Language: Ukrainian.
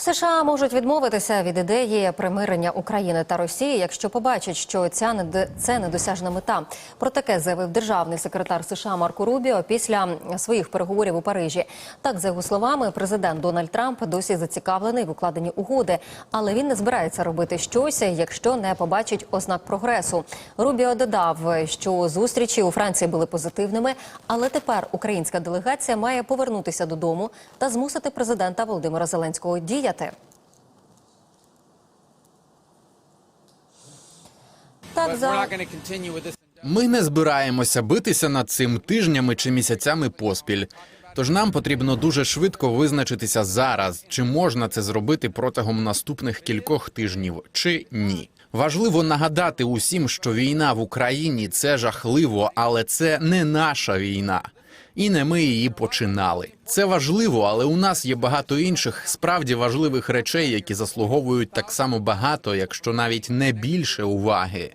США можуть відмовитися від ідеї примирення України та Росії, якщо побачать, що ця не це недосяжна мета. Про таке заявив державний секретар США Марко Рубіо після своїх переговорів у Парижі. Так, за його словами, президент Дональд Трамп досі зацікавлений в укладенні угоди, але він не збирається робити щось, якщо не побачить ознак прогресу. Рубіо додав, що зустрічі у Франції були позитивними, але тепер українська делегація має повернутися додому та змусити президента Володимира Зеленського діяти. Так, But за. Ми не збираємося битися над цим тижнями чи місяцями поспіль. Тож нам потрібно дуже швидко визначитися зараз, чи можна це зробити протягом наступних кількох тижнів, чи ні. Важливо нагадати усім, що війна в Україні це жахливо, але це не наша війна. І не ми її починали. Це важливо, але у нас є багато інших справді важливих речей, які заслуговують так само багато, якщо навіть не більше уваги.